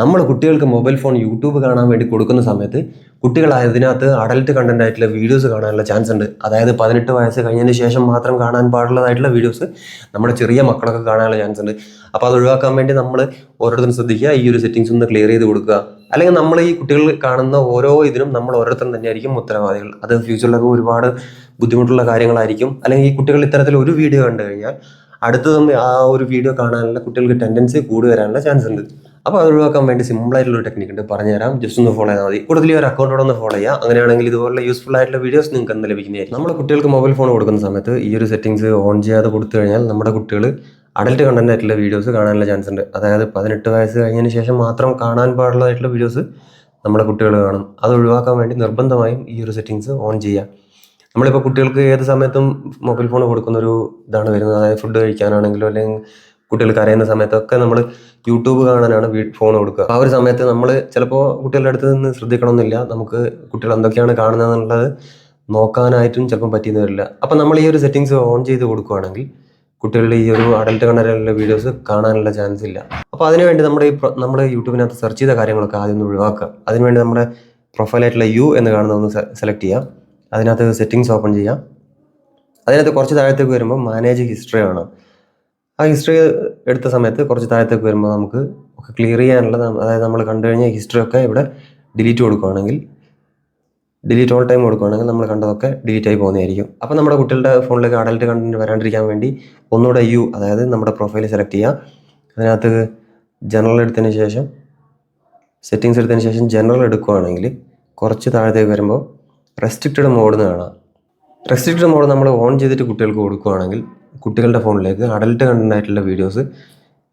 നമ്മൾ കുട്ടികൾക്ക് mobile phone YouTube കാണാൻ വേണ്ടി കൊടുക്കുന്ന സമയത്ത് കുട്ടികൾ അതിനകത്ത് അഡൽട്ട് കണ്ടന്റ് ആയിട്ടുള്ള വീഡിയോസ് കാണാനുള്ള ചാൻസ് ഉണ്ട്. അതായത് പതിനെട്ട് വയസ്സ് കഴിഞ്ഞതിന് ശേഷം മാത്രം കാണാൻ പാടുള്ളതായിട്ടുള്ള വീഡിയോസ് നമ്മുടെ ചെറിയ മക്കളൊക്കെ കാണാനുള്ള ചാൻസ് ഉണ്ട്. അപ്പോൾ അത് ഒഴിവാക്കാൻ വേണ്ടി നമ്മൾ ഓരോരുത്തരും ശ്രദ്ധിക്കുക. ഈ ഒരു സെറ്റിങ്സ് ഒന്ന് ക്ലിയർ ചെയ്ത് കൊടുക്കുക. അല്ലെങ്കിൽ നമ്മൾ ഈ കുട്ടികൾ കാണുന്ന ഓരോ ഇതിനും നമ്മൾ ഓരോരുത്തരും തന്നെയായിരിക്കും ഉത്തരവാദികൾ. അത് ഫ്യൂച്ചറിലൊക്കെ ഒരുപാട് ബുദ്ധിമുട്ടുള്ള കാര്യങ്ങളായിരിക്കും. അല്ലെങ്കിൽ ഈ കുട്ടികൾ ഇത്തരത്തിൽ ഒരു വീഡിയോ കണ്ടു കഴിഞ്ഞാൽ അടുത്തതും ആ ഒരു വീഡിയോ കാണാനുള്ള കുട്ടികൾക്ക് ടെൻഡൻസി കൂടി വരാനുള്ള ചാൻസ് ഉണ്ട്. അപ്പോൾ അത് ഒഴിവാക്കാൻ വേണ്ടി സിമ്പിൾ ആയിട്ടുള്ള ഒരു ടെക്നിക് ഉണ്ട്. പറഞ്ഞു തരാം ജസ്റ്റ് ഒന്ന് ഫോളോ ചെയ്താൽ മതി. കൂടുതൽ ഒരു അക്കൗണ്ടോടെ ഒന്ന് ഫോളോ ചെയ്യുക. അങ്ങനെയാണെങ്കിൽ ഇതുപോലുള്ള യൂസ്ഫുൾ ആയിട്ടുള്ള വീഡിയോസ് നിങ്ങൾക്ക് എന്ന് ലഭിക്കുന്നതായിരിക്കും. നമ്മുടെ കുട്ടികൾക്ക് മൊബൈൽ ഫോൺ കൊടുക്കുന്ന സമയത്ത് ഈ ഒരു സെറ്റിംഗ്സ് ഓൺ ചെയ്യാതെ കൊടുത്തു കഴിഞ്ഞാൽ നമ്മുടെ കുട്ടികൾ അഡൽട്ട് കണ്ടന്റ് ആയിട്ടുള്ള വീഡിയോസ് കാണാനുള്ള ചാൻസ് ഉണ്ട്. അതായത് പതിനെട്ട് വയസ്സ് കഴിഞ്ഞതിന് ശേഷം മാത്രം കാണാൻ പാടുള്ളതായിട്ടുള്ള വീഡിയോസ് നമ്മുടെ കുട്ടികൾ കാണും. അത് ഒഴിവാക്കാൻ വേണ്ടി നിർബന്ധമായും ഈ ഒരു സെറ്റിങ്സ് ഓൺ ചെയ്യുക. നമ്മളിപ്പോൾ കുട്ടികൾക്ക് ഏത് സമയത്തും മൊബൈൽ ഫോൺ കൊടുക്കുന്ന ഒരു ഇതാണ് വരുന്നത്. അതായത് ഫുഡ് കഴിക്കാനാണെങ്കിലും അല്ലെങ്കിൽ കുട്ടികൾ കരയുന്ന സമയത്തൊക്കെ നമ്മൾ യൂട്യൂബ് കാണാനാണ് ഫോൺ കൊടുക്കുക. ആ ഒരു സമയത്ത് നമ്മൾ ചിലപ്പോൾ കുട്ടികളുടെ അടുത്ത് നിന്ന് ശ്രദ്ധിക്കണമെന്നില്ല. നമുക്ക് കുട്ടികൾ എന്തൊക്കെയാണ് കാണുന്നതെന്നുള്ളത് നോക്കാനായിട്ടും ചിലപ്പം പറ്റിയെന്ന് വരില്ല. അപ്പം നമ്മൾ ഈ ഒരു സെറ്റിങ്സ് ഓൺ ചെയ്ത് കൊടുക്കുകയാണെങ്കിൽ കുട്ടികളുടെ ഈ ഒരു അഡൽട്ട് കണ്ടന്റുള്ള വീഡിയോസ് കാണാനുള്ള ചാൻസ് ഇല്ല. അപ്പോൾ അതിനുവേണ്ടി നമ്മുടെ ഈ നമ്മുടെ യൂട്യൂബിനകത്ത് സെർച്ച് ചെയ്ത കാര്യങ്ങളൊക്കെ ആദ്യം ഒന്ന് ഒഴിവാക്കുക. അതിനുവേണ്ടി നമ്മുടെ പ്രൊഫൈലായിട്ടുള്ള യു എന്ന് കാണുന്ന ഒന്ന് സെലക്ട് ചെയ്യാം അതിനകത്ത് സെറ്റിങ്സ് ഓപ്പൺ ചെയ്യാം അതിനകത്ത് കുറച്ച് താഴത്തേക്ക് വരുമ്പോൾ മാനേജ് ഹിസ്റ്ററി ആണ് ആ ഹിസ്റ്ററി എടുത്ത സമയത്ത് കുറച്ച് താഴത്തേക്ക് വരുമ്പോൾ നമുക്ക് ഒക്കെ ക്ലിയർ ചെയ്യാനുള്ള അതായത് നമ്മൾ കണ്ടു കഴിഞ്ഞ ഹിസ്റ്ററി ഒക്കെ ഇവിടെ ഡിലീറ്റ് കൊടുക്കുകയാണെങ്കിൽ ഡിലീറ്റ് ഓൾ ടൈം കൊടുക്കുകയാണെങ്കിൽ നമ്മൾ കണ്ടതൊക്കെ ഡിലീറ്റ് ആയി പോകുന്നതായിരിക്കും. അപ്പോൾ നമ്മുടെ കുട്ടികളുടെ ഫോണിലേക്ക് അഡൽട്ട് കണ്ടന്റ് വരാണ്ടിരിക്കാൻ വേണ്ടി ഒന്നുകൂടെ യു അതായത് നമ്മുടെ പ്രൊഫൈൽ സെലക്ട് ചെയ്യുക. അതിനകത്ത് ജനറൽ എടുത്തതിന് ശേഷം സെറ്റിങ്സ് എടുത്തതിന് ശേഷം ജനറൽ എടുക്കുകയാണെങ്കിൽ കുറച്ച് താഴത്തേക്ക് വരുമ്പോൾ റെസ്ട്രിക്റ്റഡ് മോഡ് എന്ന് കാണാം. റെസ്ട്രിക്റ്റഡ് മോഡ് നമ്മൾ ഓൺ ചെയ്തിട്ട് കുട്ടികൾക്ക് കൊടുക്കുകയാണെങ്കിൽ കുട്ടികളുടെ ഫോണിലേക്ക് അഡൽട്ട് കണ്ടന്റ് വീഡിയോസ്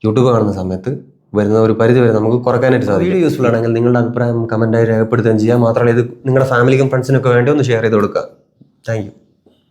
യൂട്യൂബ് കാണുന്ന സമയത്ത് വരുന്ന ഒരു പരിധി വരെ നമുക്ക് കുറക്കാനായിട്ട് സാധിക്കും. വീഡിയോ യൂസ്ഫുൾ ആണെങ്കിൽ നിങ്ങളുടെ അഭിപ്രായം കമന്റായി രേഖപ്പെടുത്തുകയും ചെയ്യുക മാത്രമല്ല ഇത് നിങ്ങളുടെ ഫാമിലിക്കും ഫ്രണ്ട്സിനൊക്കെ വേണ്ടി ഒന്ന് ഷെയർ ചെയ്ത് കൊടുക്കുക. താങ്ക്